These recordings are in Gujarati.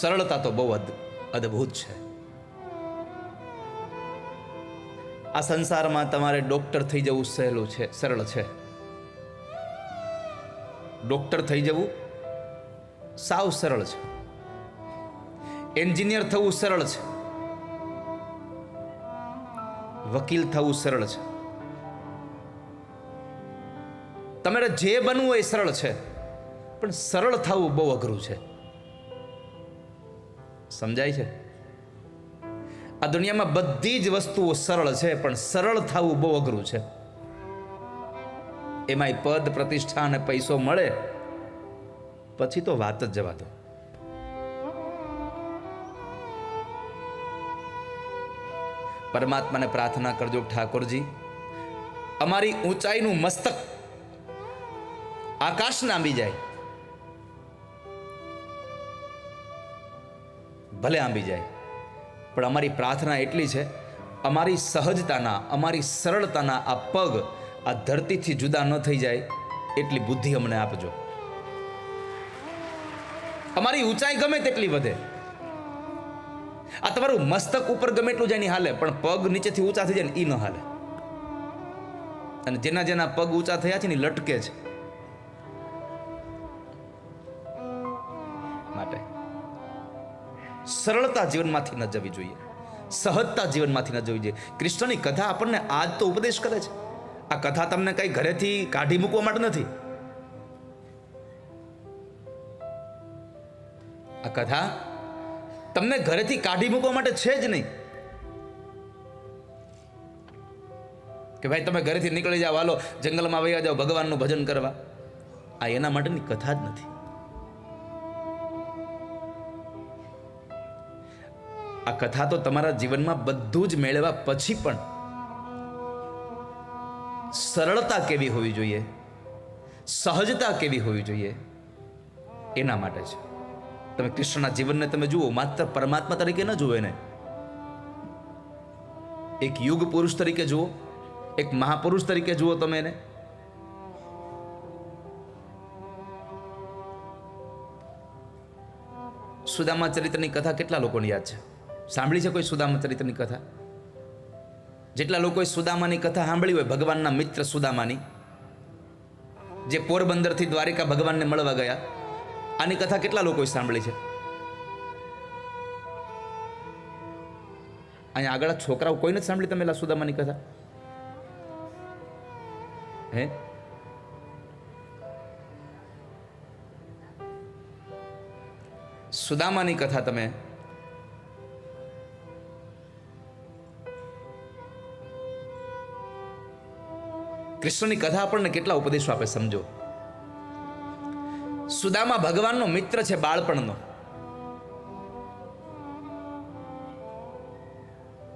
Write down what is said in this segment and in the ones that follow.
સરળતા તો બહુ અદ, અદ્ભુત છે. આ સંસારમાં તમારે ડોક્ટર થઈ જવું સહેલું છે, સરળ છે. ડોક્ટર થઈ જવું સાવ સરળ છે. એન્જિનિયર થવું સરળ છે. વકીલ થવું સરળ છે. તમારે જે બનવું એ સરળ છે. પણ સરળ થવું બહુ અઘરું છે. સમજાય છે? આ દુનિયામાં બધી જ વસ્તુઓ સરળ છે, પણ સરળ થવું બહુ અઘરું છે. એમાંય પદ, પ્રતિષ્ઠા અને પૈસો મળે, પછી તો વાત જ જવા દો. પરમાત્માને પ્રાર્થના કરજો ઠાકોરજી, અમારી ઊંચાઈનું મસ્તક આકાશ નાંબી જાય. ભલે આંબી જાય. પણ અમારી પ્રાર્થના એટલી છે, અમારી સહજતાના, અમારી સરળતાના આ પગ આ ધરતીથી જુદા ન થઈ જાય એટલી બુદ્ધિ અમને આપજો. અમારી ઊંચાઈ ગમે તેટલી વધે. આ તમારું મસ્તક ઉપર ગમે એટલું જાય નહીં હાલે, પણ પગ નીચેથી ઊંચા થઈ જાય ને એ ન હાલે. અને જેના જેના પગ ઊંચા થયા છે ને લટકે છે. માટે. સરળતા જીવનમાંથી ન જવી જોઈએ. સહજતા જીવનમાંથી ન જવી જોઈએ. કૃષ્ણની કથા આપણને આજ તો ઉપદેશ કરે છે. આ કથા તમને કઈ ઘરેથી કાઢી મૂકવા માટે નથી. આ કથા તમને ઘરેથી કાઢી મૂકવા માટે છે જ નહીં. કે ભાઈ તમે ઘરેથી નીકળી જાઓ, હાલો, જંગલમાં વૈયા જાઓ, ભગવાનનું ભજન કરવા. આ એના માટેની કથા જ નથી. આ કથા તો તમારા જીવનમાં બધું જ મેળવ્યા પછી પણ સરળતા કેવી હોવી જોઈએ? સહજતા કેવી હોવી જોઈએ? એના માટે છે. તમે કૃષ્ણના જીવનને તમે જુઓ, માત્ર પરમાત્મા તરીકે ન જુઓ એને. એક યુગ પુરુષ તરીકે જુઓ, એક મહાપુરુષ તરીકે જુઓ તમે એને. સુદામા ચરિત્રની કથા કેટલા લોકોને યાદ છે? સાંભળી છે કોઈ સુદામા ચરિત્રની કથા? જેટલા લોકોએ સુદામાની કથા સાંભળી હોય, ભગવાનના મિત્ર સુદામાની, જે પોરબંદરથી દ્વારિકા ભગવાનને મળવા ગયા, આની કથા કેટલા લોકોએ સાંભળી છે? અહીંયા આગળ છોકરાઓ કોઈ નથી સાંભળી તમે સુદામાની કથા? હે? સુદામાની કથા તમે કૃષ્ણની કથા આપણને કેટલા ઉપદેશો આપે સમજો. સુદામા ભગવાનનો મિત્ર છે બાળપણનો.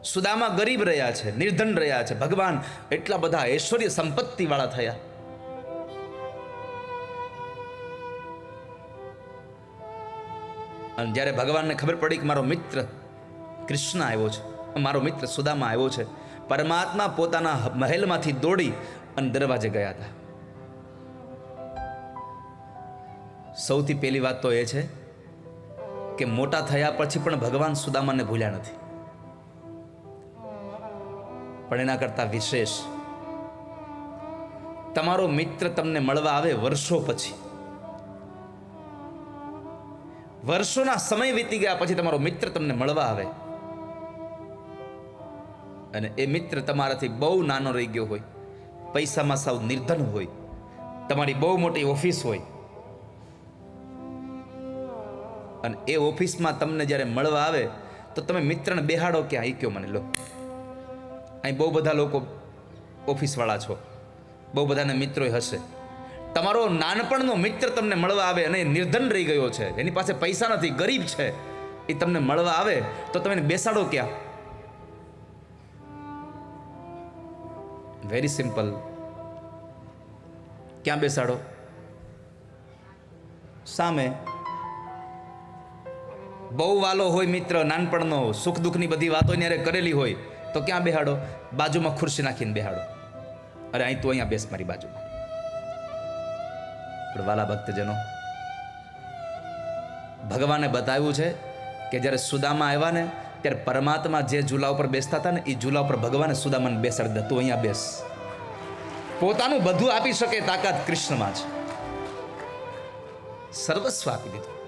સુદામા ગરીબ રહ્યા છે, નિર્ધન રહ્યા છે, ભગવાન એટલા બધા ઐશ્વર્ય સંપત્તિ વાળા થયા. અને જ્યારે ભગવાનને ખબર પડી કે મારો મિત્ર કૃષ્ણ આવ્યો છે, મારો મિત્ર સુદામા આવ્યો છે પરમાત્મા પોતાના મહેલમાંથી દોડી અને દરવાજે ગયા હતા. સૌથી પહેલી વાત તો એ છે કે મોટા થયા પછી પણ ભગવાન સુદામાને ભૂલ્યા નથી. પણ એના કરતા વિશેષ, તમારો મિત્ર તમને મળવા આવે વર્ષો પછી. વર્ષોના સમય વીતી ગયા પછી તમારો મિત્ર તમને મળવા આવે. અને એ મિત્ર તમારાથી બહુ નાનો રહી ગયો હોય, પૈસામાં સાવ નિર્ધન હોય, તમારી બહુ મોટી ઓફિસ હોય. અને એ ઓફિસમાં તમને જ્યારે મળવા આવે, તો તમે મિત્રને બેહાડો કે અહીં કયો મને, લો. અહીં બહુ બધા લોકો ઓફિસવાળા છો. બહુ બધાના મિત્રો હશે. તમારો નાનપણનો મિત્ર તમને મળવા આવે અને એ નિર્ધન રહી ગયો છે. એની પાસે પૈસા નથી, ગરીબ છે. એ તમને મળવા આવે, તો તમે બેસાડો ક્યાં? વેરી સિમ્પલ ક્યાં બેસાડો? સામે. બહુ વાલો હોય મિત્ર, નાનપણનો, સુખ દુઃખની બધી વાતો ત્યારે કરેલી હોય, તો ક્યાં બેહાડો? બાજુમાં ખુરશી નાખીને બેહાડો. અરે અહીં તું અહીંયા બેસ મારી બાજુમાં. પણ વાલા ભક્તજનો, ભગવાને બતાવ્યું છે કે જ્યારે સુદામા આવ્યા ને ત્યારે પરમાત્મા જે ઝૂલા ઉપર બેસતા હતા ને, એ ઝૂલા ઉપર ભગવાને સુદામાને બેસાડી તું અહીંયા બેસ. પોતાનું બધું આપી શકે તાકાત કૃષ્ણમાં છે. સર્વસ્વ આપી દીધું.